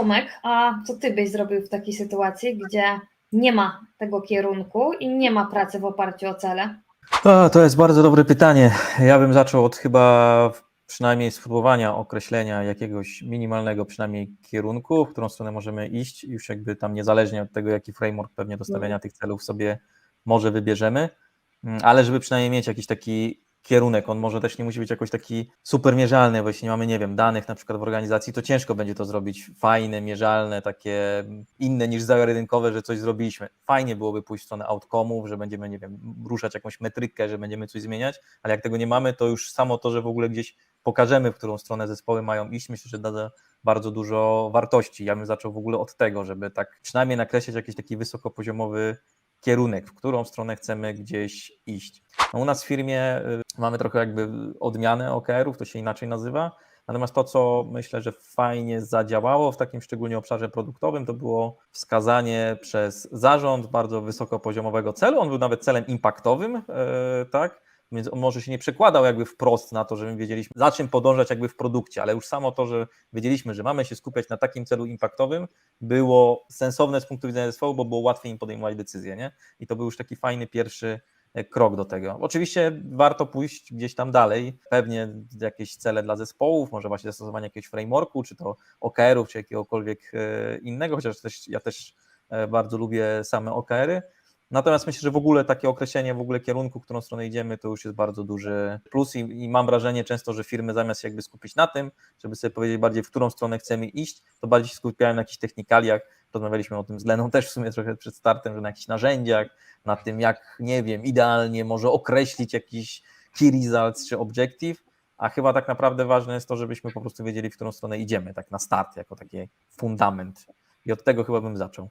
Tomek, a co ty byś zrobił w takiej sytuacji, gdzie nie ma tego kierunku i nie ma pracy w oparciu o cele? O, to jest bardzo dobre pytanie. Ja bym zaczął od chyba przynajmniej spróbowania określenia jakiegoś minimalnego przynajmniej kierunku, w którą stronę możemy iść, już jakby tam niezależnie od tego, jaki framework pewnie do stawiania tych celów sobie może wybierzemy, Mm, ale żeby przynajmniej mieć jakiś taki kierunek, on może też nie musi być jakoś taki super mierzalny, bo jeśli nie mamy, nie wiem, danych na przykład w organizacji, to ciężko będzie to zrobić fajne, mierzalne, takie inne niż zamiary rynkowe, że coś zrobiliśmy. Fajnie byłoby pójść w stronę outcome'ów, że będziemy, nie wiem, ruszać jakąś metrykę, że będziemy coś zmieniać, ale jak tego nie mamy, to już samo to, że w ogóle gdzieś pokażemy, w którą stronę zespoły mają iść, myślę, że da bardzo dużo wartości. Ja bym zaczął w ogóle od tego, żeby tak przynajmniej nakreślić jakiś taki wysokopoziomowy kierunek, w którą stronę chcemy gdzieś iść. No u nas w firmie y, mamy trochę jakby odmianę OKR-ów, to się inaczej nazywa, natomiast to, co myślę, że fajnie zadziałało w takim szczególnie obszarze produktowym, to było wskazanie przez zarząd bardzo wysokopoziomowego celu, on był nawet celem impaktowym, y, tak, więc on może się nie przekładał jakby wprost na to, że my wiedzieliśmy, za czym podążać jakby w produkcie, ale już samo to, że wiedzieliśmy, że mamy się skupiać na takim celu impaktowym, było sensowne z punktu widzenia zespołu, bo było łatwiej im podejmować decyzje, nie? I to był już taki fajny pierwszy e, krok do tego. Oczywiście warto pójść gdzieś tam dalej, pewnie jakieś cele dla zespołów, może właśnie zastosowanie jakiegoś frameworku, czy to OKR-ów, czy jakiegokolwiek e, innego, chociaż też, ja też e, bardzo lubię same OKR-y, Natomiast myślę, że w ogóle takie określenie w ogóle kierunku, w którą stronę idziemy, to już jest bardzo duży plus i, i, mam wrażenie często, że firmy zamiast się jakby skupić na tym, żeby sobie powiedzieć bardziej, w którą stronę chcemy iść, to bardziej się skupiają na jakichś technikaliach. Rozmawialiśmy o tym z Leną też w sumie trochę przed startem, że na jakichś narzędziach, na tym jak, nie wiem, idealnie może określić jakiś key results czy objective, a chyba tak naprawdę ważne jest to, żebyśmy po prostu wiedzieli, w którą stronę idziemy, tak na start, jako taki fundament. I od tego chyba bym zaczął.